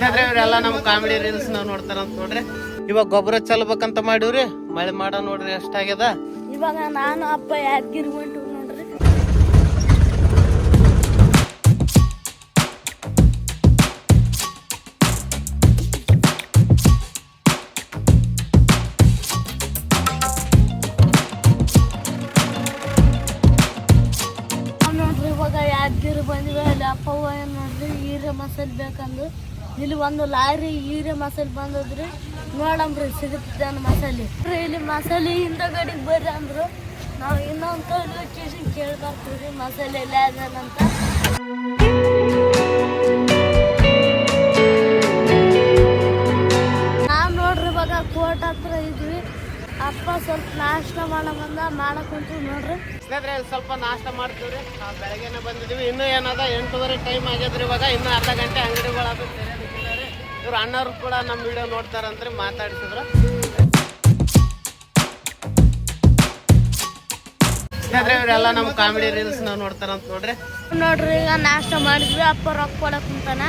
ಸ್ನೇಹಿತರೆ, ಇವರೆಲ್ಲ ನಮ್ಮ ಕಾಮಿಡಿ ರೀಲ್ಸ್ ನಾವ್ ನೋಡ್ತಾರಂತ ನೋಡ್ರಿ. ಇವಾಗ ಗೊಬ್ಬರ ಚಲ್ಬೇಕಂತ ಮಾಡಿವ್ರಿ. ಮಳೆ ಮಾಡ ನೋಡ್ರಿ, ಎಷ್ಟಾಗ್ಯದ? ಇವಾಗ ನಾನು, ಅಪ್ಪ ಯಾದಗಿರಿ ಹೊಂಟು ನೋಡ್ರಿ. ನೋಡ್ರಿ, ಇವಾಗ ಅಪ್ಪ ನೋಡ್ರಿ, ಈರ ಮಸಾಲೆ ಬೇಕಂದು. ಇಲ್ಲಿ ಒಂದು ಲಾರಿ ಈರೆ ಮಸಾಲೆ ಬಂದದ್ರಿ. ನೋಡಂಬ್ರಿ ಸಿಗುತ್ತೆ ಮಸಾಲೆ. ಇಲ್ಲಿ ಮಸಾಲೆ ಹಿಂದಗಡೆಗೆ ಬರ್ರಿ ಅಂದ್ರು. ನಾವು ಇನ್ನೊಂದು ಕಡೆ ಲೊಕೇಶನ್ ಕೇಳಿ ಬರ್ತೀವಿ ಮಸಾಲೆ ಎಲ್ಲ ಅದಂತ ನಾವು ನೋಡ್ರಿ ಇವಾಗ ಕೋರ್ಟ್ ಹತ್ರ ಇದ್ವಿ. ಅಪ್ಪ ಸ್ವಲ್ಪ ನಾಷ್ಟ ಮಾಡ ಬಂದ, ಮಾಡಕ್ ಕುಂತೀವಿ ನೋಡ್ರಿ. ಸ್ನೇಹಿತರೆ ಸ್ವಲ್ಪ ನಾಷ್ಟ ಮಾಡ್ತೀವ್ರಿ. ನಾವು ಬೆಳಗ್ಗೆನೆ ಬಂದಿದೀವಿ. ಇನ್ನೂ ಏನದ ಎಂಟೂವರೆ ಟೈಮ್ ಆಗ್ಯದ್ರಿ ಇವಾಗ. ಇನ್ನೂ ಅರ್ಧ ಗಂಟೆ ಅಂಗಡಿಗಳದು ಇವ್ರ ಅಣ್ಣವ್ರು ಕೂಡ ನಮ್ಮ ವಿಡಿಯೋ ನೋಡ್ತಾರಂದ್ರೆ ಮಾತಾಡ್ಸಿದ್ರು. ಸ್ನೇಹಿತರೆ ಇವರೆಲ್ಲ ನಮ್ಮ ಕಾಮಿಡಿ ರೀಲ್ಸ್ ನೋಡ್ತಾರಂತ ನೋಡ್ರಿ. ನೋಡ್ರಿ, ಈಗ ನಾಷ್ಟ ಮಾಡಿದ್ವಿ, ಅಪ್ಪ ರೊಕ್ಕ ಕೊಡಕ್ ಕುಂತಾನ.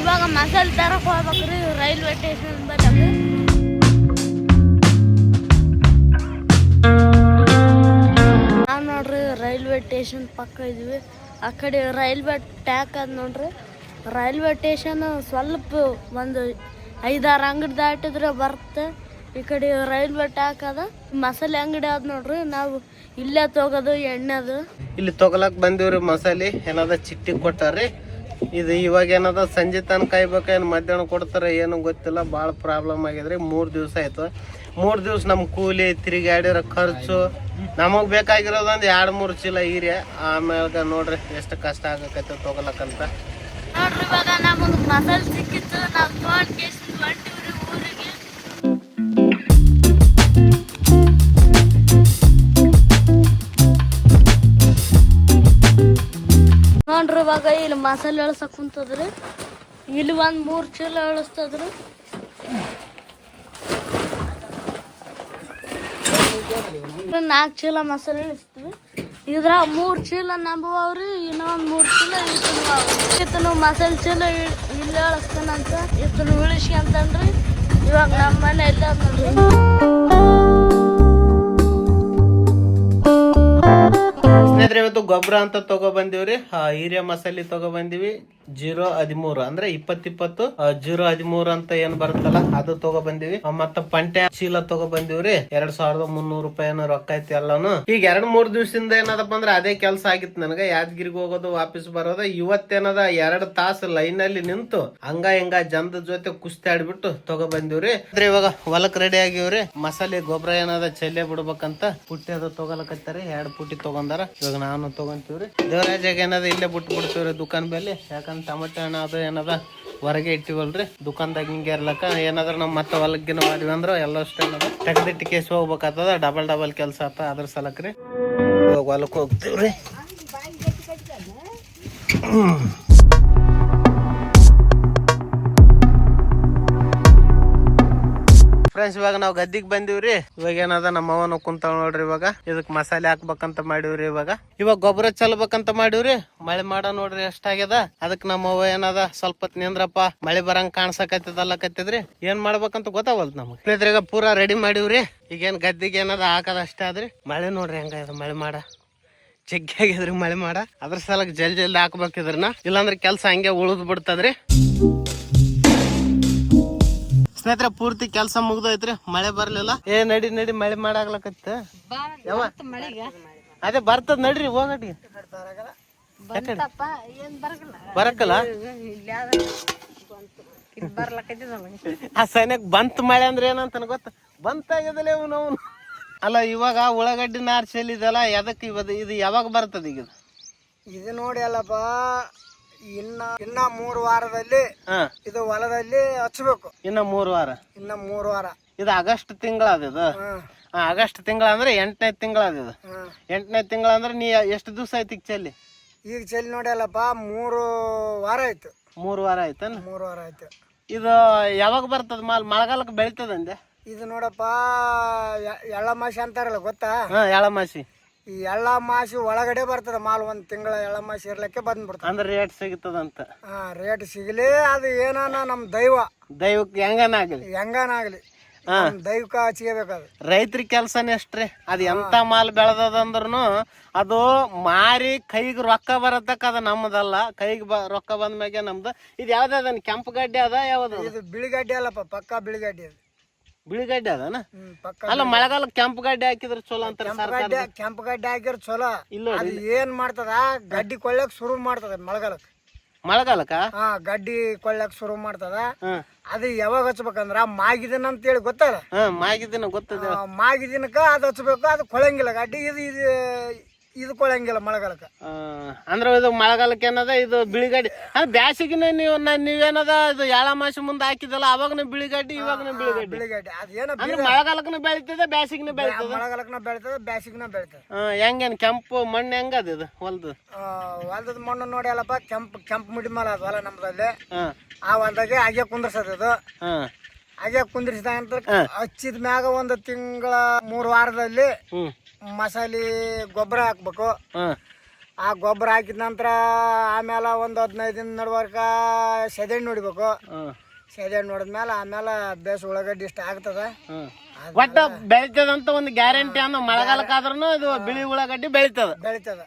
ಇವಾಗ ಮಸಾಲೆ ತರಕ್ ಹೋಗ್ಬೇಕ್ರಿ ರೈಲ್ವೆ ಸ್ಟೇಷನ್ ಬರ್ತದೆ ನಾವು ನೋಡ್ರಿ, ರೈಲ್ವೆ ಸ್ಟೇಷನ್ ಪಕ್ಕ ಇದ್ವಿ. ಆ ಕಡೆ ರೈಲ್ವೆ ಟ್ಯಾಕ್ ಅದ ನೋಡ್ರಿ. ರೈಲ್ವೆ ಸ್ಟೇಷನ್ ಸ್ವಲ್ಪ ಒಂದು ಐದಾರು ಅಂಗಡಿ ದಾಟಿದ್ರೆ ಬರುತ್ತೆ ಈ ಕಡೆ ರೈಲ್ವೆ ಟ್ಯಾಕ್ ಅದ. ಮಸಾಲೆ ಅಂಗಡಿ ಅದ ನೋಡ್ರಿ, ನಾವು ಇಲ್ಲೇ ತಗೋದು, ಎಣ್ಣೆದು. ಇಲ್ಲಿ ತಗೊಳಕ್ ಬಂದಿವ್ರಿ ಮಸಾಲೆ. ಏನದ ಚಿಟ್ಟಿ ಕೊಟ್ಟಾರ್ರಿ. ಇದು ಇವಾಗ ಏನದ ಸಂಜೆ ತನಕ ಕಾಯ್ಬೇಕು, ಏನು ಮಧ್ಯಾಹ್ನ ಕೊಡ್ತಾರ ಏನು ಗೊತ್ತಿಲ್ಲ. ಭಾಳ ಪ್ರಾಬ್ಲಮ್ ಆಗಿದ್ರಿ ಮೂರು ದಿವಸ ಆಯ್ತು. ಮೂರು ದಿವಸ ನಮ್ಮ ಕೂಲಿ ತಿರುಗಾಡಿರೋ ಖರ್ಚು. ನಮಗೆ ಬೇಕಾಗಿರೋದೊಂದು ಎರಡು ಮೂರು ಚೀಲ ಹೀರೆ. ಆಮೇಲೆ ನೋಡ್ರಿ, ಎಷ್ಟು ಕಷ್ಟ ಆಗಕೈತೆ ಇವಾಗ ನಮಗೆ ಮಸಾಲೆ ಸಿಕ್ಕಿತ್ತು, ನಾವು ತೊಗೊಂಡು ಹೊಂಟಿವ್ರಿ ಊರಿಗೆ. ನೋಡ್ರಿ ಇವಾಗ ಇಲ್ಲಿ ಮಸಾಲೆ ಇಳ್ಸಕ್ ಕುಂತದ್ರಿ. ಇಲ್ಲಿ ಒಂದ್ ಮೂರ್ ಚೀಲ ಇಳಿಸ್ತದ್ರಿ ನಾಲ್ಕು ಚೀಲ ಮಸಾಲೆ ಇಳಿಸ್ತೀವಿ ಇದ್ರ ಮೂರ್ ಚೀಲ ನಂಬುವವ್ರಿ, ಇನ್ನೊಂದ್ ಮೂರ್ ಚೀಲ ಇತನು ಮಸಾಲೆ ಚೀಲ ಇಲ್ಲಿ ಇಳಿಸ್ತಾನಂತ ಇತನು ಉಳಿಸಿ ಇವಾಗ ನಮ್ಮ ಮನೆ ಎಲ್ಲ ಸ್ನೇಹಿತರೆ, ಇವತ್ತು ಗೊಬ್ಬರ ಅಂತ ತಗೋ ಬಂದಿವ್ರಿ. ಹೀರೆ ಮಸಾಲೆ ತಗೋ ಬಂದಿವಿ. ಜೀರೋ ಹದಿಮೂರು. ಅಂದ್ರೆ ಇಪ್ಪತ್ ಇಪ್ಪತ್ತು ಜೀರೋ ಹದಿಮೂರು ಅಂತ ಏನ್ ಬರುತ್ತಲ್ಲ, ಅದು ತಗೋ ಬಂದಿವಿ. ಮತ್ತ ಪಂಟೆ ಚೀಲ ತಗೋ ಬಂದಿವ್ರಿ. ಎರಡ್ ಸಾವಿರದ ಮುನ್ನೂರು ರೂಪಾಯಿ ಏನೋ ರೊಕ್ಕ ಐತಿ ಎಲ್ಲಾನು. ಈಗ ಎರಡ್ ಮೂರ್ ದಿವಸದಿಂದ ಏನದಪ್ಪ ಅಂದ್ರೆ ಅದೇ ಕೆಲಸ ಆಗಿತ್ತು ನನಗೆ. ಯಾದಗಿರಿಗೆ ಹೋಗೋದು, ವಾಪಸ್ ಬರೋದು, ಇವತ್ತೇನದ ಎರಡ್ ತಾಸು ಲೈನ್ ಅಲ್ಲಿ ನಿಂತು ಹಂಗ ಹಿಂಗ ಜನದ ಜೊತೆ ಕುಸ್ತಿ ಆಡ್ಬಿಟ್ಟು ತಗೋ ಬಂದಿವ್ರಿ. ಅಂದ್ರೆ ಇವಾಗ ಹೊಲಕ್ ರೆಡಿ ಆಗಿವ್ರಿ. ಮಸಾಲೆ, ಗೊಬ್ಬರ ಏನದ ಚೆಲ್ಲೆ ಬಿಡ್ಬೇಕಂತ ಪುಟ್ಟಿ ಅದು ತಗೋಲಕತ್ತಾರ. ಎರಡ್ ಪುಟ್ಟಿ ತಗೊಂಡಾರ ಇವಾಗ ನಾನು ತಗೊಂತೀವ್ರಿ. ದೇವರಾಜಾಗ ಏನದ ಇಲ್ಲೇ ಬಿಟ್ಟು ಬಿಡ್ತೀವ್ರಿ ದುಕಾನ್ ಬೆಲೆ ಯಾಕಂದ್ರೆ ಟಮಟೆ ಹಣ್ಣು ಅದು ಏನದ ಹೊರಗೆ ಇಟ್ಟಿವಲ್ರಿ? ದುಕಾನ್ದಾಗ ಹಿಂಗೆ ಇರ್ಲಕ್ಕ, ಏನಾದ್ರ ನಾವು ಮತ್ತೆ ಹೊಲಗಿನ ಮಾಡಿವಿ ಅಂದ್ರೆ ಎಲ್ಲ ಏನದ ತೆಗ್ದಿಟ್ಟು ಕೇಸ್ ಹೋಗ್ಬೇಕಾಗ್ತದ ಡಬಲ್ ಡಬಲ್ ಕೆಲಸ ಆತ ಅದ್ರ ಸಲಕ್ರಿ. ಹೊಲಕ್ಕೆ ಹೋಗ್ತೀವ್ರಿ. ಫ್ರೆಂಡ್ಸ್ ಇವಾಗ ನಾವು ಗದ್ದಿಗೆ ಬಂದಿವ್ರಿ. ಇವಾಗ ಏನದ ನಮ್ಮ ಅವನ ಕುಂತಾಳ ನೋಡ್ರಿ ಇವಾಗ. ಇದಕ್ ಮಸಾಲೆ ಹಾಕ್ಬೇಕಂತ ಮಾಡಿವ್ರಿ ಇವಾಗ. ಇವಾಗ ಗೊಬ್ಬರ ಚಲ್ಬೇಕಂತ ಮಾಡಿವ್ರಿ. ಮಳೆ ಮಾಡ ನೋಡ್ರಿ ಎಷ್ಟಾಗ್ಯದ. ಅದಕ್ ನಮ್ಮ ಅವ ಏನದ ಸ್ವಲ್ಪ ನಿಂದ್ರಪ್ಪ, ಮಳೆ ಬರಂಗ್ ಕಾಣ್ಸಕತ್ತದಲ್ಲ ಕತ್ತಿದ್ರಿ ಏನ್ ಮಾಡ್ಬೇಕಂತ ಗೊತ್ತಾವಲ್ದು ನಮ್ಗೆ. ಇಲ್ಲಿದ್ರೆ ಈಗ ಪೂರಾ ರೆಡಿ ಮಾಡಿವ್ರಿ. ಈಗೇನ್ ಗದ್ದಿಗೆ ಏನದ ಹಾಕದ ಅಷ್ಟೇ ಆದ್ರಿ. ಮಳೆ ನೋಡ್ರಿ ಹೆಂಗ ಮಳೆ ಮಾಡ. ಜಗ್ಗಿ ಆಗಿದ್ರಿ ಮಳೆ ಮಾಡ. ಅದ್ರ ಸಲಕ್ ಜಲ್ ಜಲ್ದಿ ಹಾಕ್ಬೇಕಿದ್ರನ ಇಲ್ಲಾಂದ್ರೆ ಕೆಲ್ಸ ಹಂಗೆ ಉಳಿದ್ ಬಿಡ್ತದ್ರಿ. ಸ್ನೇಹಿತರೆ ಪೂರ್ತಿ ಕೆಲಸ ಮುಗ್ದೋಯ್ತ್ರಿ. ಮಳೆ ಬರ್ಲಿಲ್ಲ. ಏ ನಡಿ ನಡಿ ಮಳೆ ಮಾಡಾಗ್ಲಕತ್ತ. ಅದೇ ಬರ್ತದ ನಡ್ರಿ ಹೋಗಟಿ ಬರಕಲ್ಲ. ಆ ಸೈನ್ಯಕ್ ಬಂತ್ ಮಳೆ ಅಂದ್ರೆ ಏನಂತ ಗೊತ್ತ? ಬಂತಾಗ್ಯದಲ್ಲ ಅವನು ಅವ್ನು. ಅಲ್ಲ ಇವಾಗ ಉಳ್ಳಾಗಡ್ಡಿ ನಾರ್ ಚೆಲ್ಲಿದಲ್ಲ ಎದಕ್ ಇವತ್ತು ಇದು ಯಾವಾಗ ಬರ್ತದ ಈಗ? ಇದು? ಇದು ನೋಡಿ ಅಲ್ಲಪ್ಪ ಇನ್ನ ಇನ್ನ ಮೂರು ವಾರದಲ್ಲಿ ಹಾ. ಇದು ಹೊಲದಲ್ಲಿ ಹಚ್ಬೇಕು. ಇನ್ನ ಮೂರು ವಾರ. ಇನ್ನ ಮೂರು ವಾರ. ಇದು ಆಗಸ್ಟ್ ತಿಂಗಳ ಅದು ಇದು? ಹಾ, ಆಗಸ್ಟ್ ತಿಂಗಳ ಅಂದ್ರೆ ಎಂಟನೇ ತಿಂಗಳ ಅದ ಇದು ಎಂಟನೇ ತಿಂಗಳ ಅಂದ್ರೆ ನೀ ಎಷ್ಟು ದಿವಸ ಆಯ್ತು ಈಗ ಚೆಲ್ಲಿ? ಈಗ ಚೆಲ್ಲಿ ನೋಡಿ ಅಲ್ಲಪ್ಪ ಮೂರು ವಾರ ಆಯ್ತು. ಮೂರು ವಾರ ಆಯ್ತನ? ಮೂರು ವಾರ ಆಯ್ತು. ಇದು ಯಾವಾಗ ಬರ್ತದ ಮಾಲ್ ಮಳೆಗಾಲಕ್ಕೆ ಬೆಳಿತದಂದೆ ಇದು ನೋಡಪ್ಪ ಎಳ್ಳಮಾಸಿ ಎಳ್ಳ ಮಾಸಿ ಅಂತಾರಲ್ಲ ಗೊತ್ತಾ? ಹಾ ಎಳಮಾಸಿ ಈ ಎಳ್ಳ ಮಾಸಿ ಒಳಗಡೆ ಬರ್ತದೆ ಮಾಲ್ ಒಂದ್ ತಿಂಗಳ ಎಳ್ಳ ಮಾಸಿ ಇರ್ಲಿಕ್ಕೆ ಬಂದ್ಬಿಡ್ತದೆ. ಅಂದ್ರೆ ರೇಟ್ ಸಿಗ್ತದಂತ. ಹಾ ರೇಟ್ ಸಿಗಲಿ ಅದು ಏನಾನ ನಮ್ಮ ದೈವ. ದೈವಕ್ಕೆ ಹೆಂಗನಾಗಲಿ? ಹೆಂಗನಾಗ್ಲಿ? ನಮ್ ದೈವಕ್ಕ ಹಚ್ಕೋಬೇಕದು ರೈತರ ಕೆಲ್ಸನೇ ಅಷ್ಟ್ರಿ ಅದ್ ಎಂತ ಮಾಲ್ ಬೆಳೆದದಂದ್ರೂ ಅದು ಮಾರಿ ಕೈಗೆ ರೊಕ್ಕ ಬರತಕ್ಕ ಅದ ನಮ್ಮದಲ್ಲ ಕೈಗೆ ಬ ರೊಕ್ಕ ಬಂದ ಮ್ಯಾಗೆ ನಮ್ದು. ಇದು ಯಾವ್ದದ ಕೆಂಪು ಗಡ್ಡೆ ಅದ ಯಾವ್ದು? ಇದು ಬಿಳಿಗಡ್ಡೆ ಅಲ್ಲಪ್ಪ ಪಕ್ಕ ಬಿಳಿಗಡ್ಡೆ ಅದು. ಬಿಳಿ ಗಡ್ಡೆ ಅದನ? ಅಲ್ಲ ಮಳೆಗಾಲ ಕೆಂಪು ಗಡ್ಡೆ ಹಾಕಿದ್ರೆ ಚಲೋ ಅಂತಾರೆ ಗಡ್ಡೆ ಕೆಂಪು ಗಡ್ಡೆ ಹಾಕಿದ್ರೆ ಚಲೋ. ಇಲ್ಲ ಅದು ಏನ್ ಮಾಡ್ತದ? ಗಡ್ಡಿ ಕೊಳ್ಳಕ್ ಶುರು ಮಾಡ್ತದ ಮಳೆಗಾಲಕ್ಕೆ ಮಳೆಗಾಲಕ್ಕ? ಹಾ ಗಡ್ಡಿ ಕೊಳ್ಳಕ್ ಶುರು ಮಾಡ್ತದ. ಅದು ಯಾವಾಗ ಹಚ್ಬೇಕಂದ್ರ ಮಾಗಿದಿನ ಅಂತೇಳಿ ಗೊತ್ತಲ್ಲ? ಹ್ಮ್ ಮಾಗಿದಿನ ಗೊತ್ತದ. ಮಾಗಿದಿನಕ ಮಾಗಿದಿನಕ್ಕ ಅದು ಹಚ್ಬೇಕು ಅದು ಕೊಳಂಗಿಲ್ಲ ಗಡ್ಡಿ. ಇದು ಇದು ಇದು ಕೊಳಂಗಿಲ್ಲ ಮಳೆಗಾಲಕ್ಕೆ ಅಂದ್ರೆ ಇದು ಮಳೆಗಾಲಕ್ಕೆ ಏನದ? ಇದು ಬಿಳಿಗಡ್ಡಿ ಅಂದ್ರೆ ಬ್ಯಾಸಿಗಿನ ನೀವು ನೀವೇನದ? ಇದು ಯಾಳ ಮಾಸ ಮುಂದೆ ಹಾಕಿದಲ್ಲ ಅವಾಗನ ಬಿಳಿಗಡ್ಡಿ ಇವಾಗನ ಬಿಳಿಗಡ್ಡಿ ಬಿಳಿಗಡ್ಡೆ ಅದೇನ ಅಂದ್ರೆ ಮಳೆಗಾಲಕ್ಕನ ಬೆಳಿತದ ಬ್ಯಾಸಿಗಿನ ಬೆಳಿತದ? ಮಳೆಗಾಲಕ್ಕನ ಬೆಳಿತದ ಬ್ಯಾಸಿಗಿನ ಬೆಳಿತದ. ಹೆಂಗೇನ್ ಕೆಂಪು ಮಣ್ಣು ಹೆಂಗದ ಇದು ಹೊಲ್ದು? ಹೊಲ್ದದ ಮಣ್ಣು ನೋಡಿ ಅಲ್ಲಪ್ಪ ಕೆಂಪು ಕೆಂಪು ಮಿಡಿ ಮೇಲೆ ಅದು ಹೊಲ ನಮ್ದಲ್ಲಿ ಆ ಹೊಲ್ದಾಗೆ ಹಾಗೆ ಕುಂದ್ರಸದ ಹಾಗೆ ಕುಂದ್ರಿಸಿದ ಅಂತ ಹಚ್ಚಿದ ಮ್ಯಾಗ ಒಂದು ತಿಂಗಳ ಮೂರು ವಾರದಲ್ಲಿ ಮಸಾಲೆ ಗೊಬ್ಬರ ಹಾಕ್ಬೇಕು. ಹಾ. ಆ ಗೊಬ್ಬರ ಹಾಕಿದ ನಂತರ ಆಮೇಲೆ ಒಂದು ಹದಿನೈದು ದಿನ ನಡುವರ್ಕ ಸೆದೆಣ್ಣು ನೋಡ್ಬೇಕು ಹಾ. ಸೆದೆಣ್ಣೆ ನೋಡಿದ್ಮೇಲೆ ಆಮೇಲೆ ಬೇಸ್ ಉಳ್ಳಾಗಡ್ಡಿ ಇಷ್ಟ ಆಗ್ತದೆ. ಒಟ್ಟು ಒಟ್ಟ ಬೆಳಿತದಂತ ಒಂದು ಗ್ಯಾರಂಟಿ ಅನ್ನೋ ಮಳೆಗಾಲಕ್ಕಾದ್ರೂ ಇದು ಬಿಳಿ ಉಳ್ಳಾಗಡ್ಡಿ ಬೆಳಿತದ. ಬೆಳಿತದ.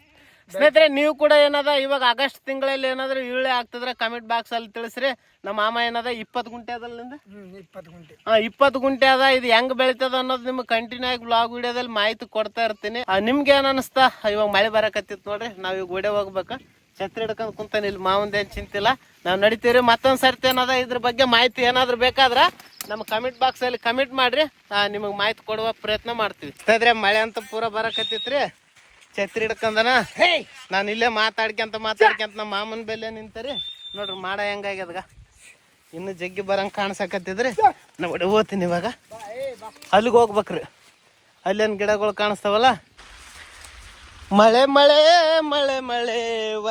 ಸ್ನೇಹಿತರೆ ನೀವು ಕೂಡ ಏನದ ಇವಾಗ ಆಗಸ್ಟ್ ತಿಂಗಳಲ್ಲಿ ಏನಾದ್ರೂ ಇಳೆ ಆಗ್ತದ್ರೆ ಕಮೆಂಟ್ ಬಾಕ್ಸ್ ಅಲ್ಲಿ ತಿಳಿಸ್ರಿ. ನಮ್ಮ ಮಾಮ ಏನದ ಇಪ್ಪತ್ತು ಗುಂಟೆ ಅದಲ್ಲಿಂದ ಇಪ್ಪತ್ತು ಗುಂಟೆ. ಹಾ ಇಪ್ಪತ್ತು ಗುಂಟೆ ಅದ. ಇದು ಹೆಂಗ್ ಬೆಳಿತದ ಅನ್ನೋದು ನಿಮ್ಗೆ ಕಂಟಿನ್ಯೂ ಆಗಿ ಬ್ಲಾಗ್ ವಿಡಿಯೋದಲ್ಲಿ ಮಾಹಿತಿ ಕೊಡ್ತಾ ಇರ್ತೀನಿ. ಆ, ನಿಮ್ಗೆ ಏನ್ ಅನಿಸ್ತಾ? ಇವಾಗ ಮಳೆ ಬರಕತ್ತಿತ್ತು ನೋಡ್ರಿ. ನಾವ್ ಈಗ ಗೋಡೆ ಹೋಗ್ಬೇಕ. ಛತ್ರಿ ಹಿಡ್ಕೊಂಡ್ ಕುಂತಾನೆ ಇಲ್ಲಿ ಮಾವಂದ ಏನ್ ಚಿಂತಿಲ್ಲ. ನಾವ್ ನಡಿತೀವ್ರಿ. ಮತ್ತೊಂದ್ ಸರ್ತಿ ಏನದ ಇದ್ರ ಬಗ್ಗೆ ಮಾಹಿತಿ ಏನಾದ್ರು ಬೇಕಾದ್ರ ನಮ್ಮ ಕಮೆಂಟ್ ಬಾಕ್ಸ್ ಅಲ್ಲಿ ಕಮೆಂಟ್ ಮಾಡ್ರಿ. ನಿಮಗೆ ಮಾಹಿತಿ ಕೊಡುವ ಪ್ರಯತ್ನ ಮಾಡ್ತೀವಿ. ಮಳೆ ಅಂತ ಪೂರ ಬರಕತ್ತಿತ್ರಿ. ಛತ್ರಿ ಹಿಡ್ಕಂದನ ನಾನು ಇಲ್ಲೇ ಮಾತಾಡ್ಕೊಂತ ಮಾತಾಡ್ಕೊಂತ ನಮ್ಮ ಮಾಮನ ಬೆಲೆ ನಿಂತರಿ. ನೋಡ್ರಿ ಮಾಡ ಹೆಂಗಾಗ್ಯದಗ ಇನ್ನು ಜಗ್ಗಿ ಬರಂಗ್ ಕಾಣಿಸಕತ್ತಿದ್ರಿ. ನಾ ಒಡೆ ಹೋತೀನಿ ಇವಾಗ. ಅಲ್ಲಿಗೆ ಹೋಗ್ಬೇಕ್ರಿ. ಅಲ್ಲೇನು ಗಿಡಗಳು ಕಾಣಿಸ್ತಾವಲ್ಲ? ಮಳೆ ಮಳೆ ಮಳೆ ಮಳೆ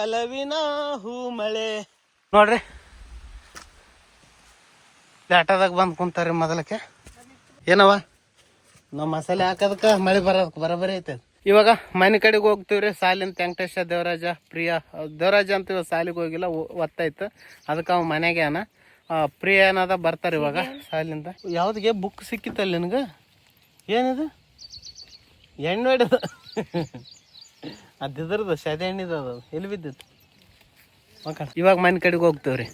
ಒಲವಿನ ಹೂ ಮಳೆ. ನೋಡ್ರಿ. ಲಾಟದಾಗ ಬಂದು ಕುಂತಾರ್ರಿ ಮೊದಲಕ್ಕೆ. ಏನವ ನಮ್ಮ ಮಸಾಲೆ ಹಾಕೋದಕ್ಕೆ ಮಳೆ ಬರೋದಕ್ಕೆ ಬರೋಬರಿ ಐತೆ. ಇವಾಗ ಮನೆ ಕಡೆಗೆ ಹೋಗ್ತೀವ್ರಿ ಸಾಲಿನ ವೆಂಕಟೇಶ ದೇವರಾಜ ಪ್ರಿಯ ದೇವರಾಜ ಅಂತ ಇವಾಗ ಸಾಲಿಗೆ ಹೋಗಿಲ್ಲ ಒತ್ತಾಯ್ತು. ಅದಕ್ಕೆ ಅವ ಮನೆಗೆ ಅನ. ಪ್ರಿಯ ಏನದ ಬರ್ತಾರೆ ಇವಾಗ ಸಾಲಿಂದ? ಯಾವ್ದಿಗೆ? ಬುಕ್ ಸಿಕ್ಕಿತ್ತಲ್ಲ ನಿನಗೆ? ಏನಿದು? ಎಣ್ಣೆ ಹೊಡೆದು ಅದಿದ್ರದ್ದು ಸದೆ ಎಣ್ಣಿದು ಅದು. ಎಲ್ಲಿ ಬಿದ್ದಿತ್ತು? ಓಕೆ ಇವಾಗ ಮನೆ ಕಡೆಗೆ ಹೋಗ್ತೀವ್ರಿ.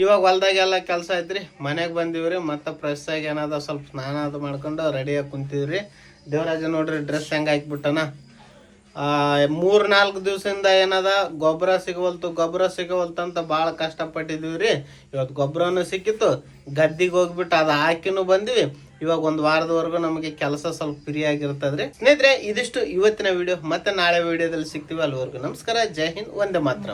ಇವಾಗ ಹೊಲ್ದಾಗೆಲ್ಲ ಕೆಲಸ ಐತ್ರಿ. ಮನೆಗೆ ಬಂದಿವ್ರಿ, ಮತ್ತೆ ಫ್ರೆಶ್ ಆಗಿ ಏನದ ಸ್ವಲ್ಪ ಸ್ನಾನ ಅದು ಮಾಡ್ಕೊಂಡು ರೆಡಿಯಾಗಿ ಕುಂತಿದ್ರಿ ದೇವರಾಜ ನೋಡ್ರಿ ಡ್ರೆಸ್ ಹೆಂಗ್ ಹಾಕ್ಬಿಟ್ಟನ. ಮೂರ್ ನಾಲ್ಕು ದಿವಸದಿಂದ ಏನದ, ಗೊಬ್ಬರ ಸಿಗವಲ್ತು ಗೊಬ್ಬರ ಸಿಗವಲ್ತು ಅಂತ ಕಷ್ಟಪಟ್ಟಿದ್ವಿ ರೀ ಇವತ್ತು ಗೊಬ್ಬರನು ಸಿಕ್ಕಿತ್ತು, ಗದ್ದಿಗೆ ಹೋಗ್ಬಿಟ್ಟು ಅದು ಹಾಕಿನೂ ಬಂದಿವಿ. ಇವಾಗ ಒಂದು ವಾರದವರೆಗೂ ನಮಗೆ ಕೆಲಸ ಸ್ವಲ್ಪ ಫ್ರೀ ಆಗಿರ್ತದ್ರಿ. ಸ್ನೇಹಿತರೆ, ಇದಿಷ್ಟು ಇವತ್ತಿನ ವಿಡಿಯೋ ಮತ್ತೆ ನಾಳೆ ವಿಡಿಯೋದಲ್ಲಿ ಸಿಗ್ತೀವಿ ಅಲ್ಲಿವರೆಗೂ. ನಮಸ್ಕಾರ, ಜೈ ಹಿಂದ್ ಒಂದೇ ಮಾತ್ರ.